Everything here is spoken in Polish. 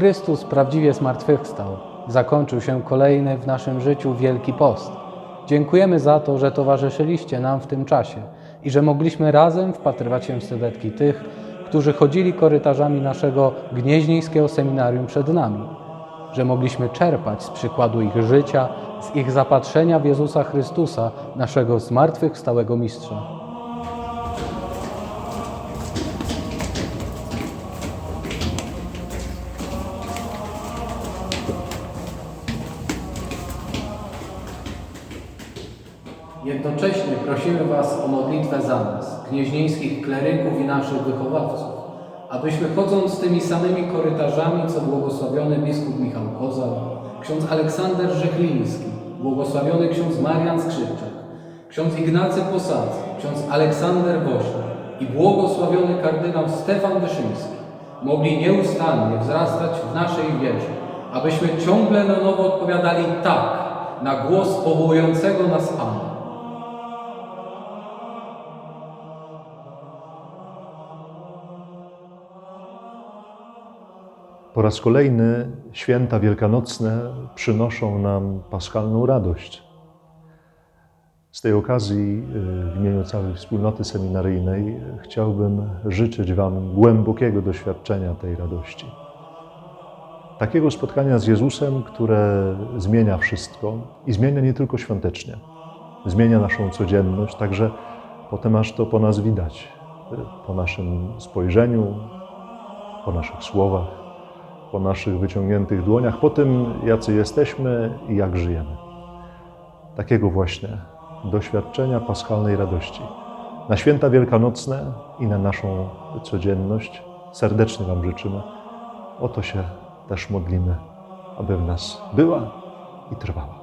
Chrystus prawdziwie zmartwychwstał. Zakończył się kolejny w naszym życiu Wielki Post. Dziękujemy za to, że towarzyszyliście nam w tym czasie i że mogliśmy razem wpatrywać się w sylwetki tych, którzy chodzili korytarzami naszego gnieźnieńskiego seminarium przed nami. Że mogliśmy czerpać z przykładu ich życia, z ich zapatrzenia w Jezusa Chrystusa, naszego zmartwychwstałego Mistrza. Jednocześnie prosimy Was o modlitwę za nas, gnieźnieńskich kleryków i naszych wychowawców, abyśmy chodząc tymi samymi korytarzami, co błogosławiony biskup Michał Kozał, ksiądz Aleksander Rzechliński, błogosławiony ksiądz Marian Skrzypczak, ksiądz Ignacy Posadzki, ksiądz Aleksander Woźny i błogosławiony kardynał Stefan Wyszyński, mogli nieustannie wzrastać w naszej wierze, abyśmy ciągle na nowo odpowiadali tak na głos powołującego nas Pana. Po raz kolejny święta wielkanocne przynoszą nam paschalną radość. Z tej okazji y, w imieniu całej wspólnoty seminaryjnej chciałbym życzyć Wam głębokiego doświadczenia tej radości. Takiego spotkania z Jezusem, które zmienia wszystko i zmienia nie tylko świątecznie, zmienia naszą codzienność, także potem aż to po nas widać, y, po naszym spojrzeniu, po naszych słowach po naszych wyciągniętych dłoniach, po tym, jacy jesteśmy i jak żyjemy. Takiego właśnie doświadczenia paschalnej radości. Na święta wielkanocne i na naszą codzienność serdecznie Wam życzymy. O to się też modlimy, aby w nas była i trwała.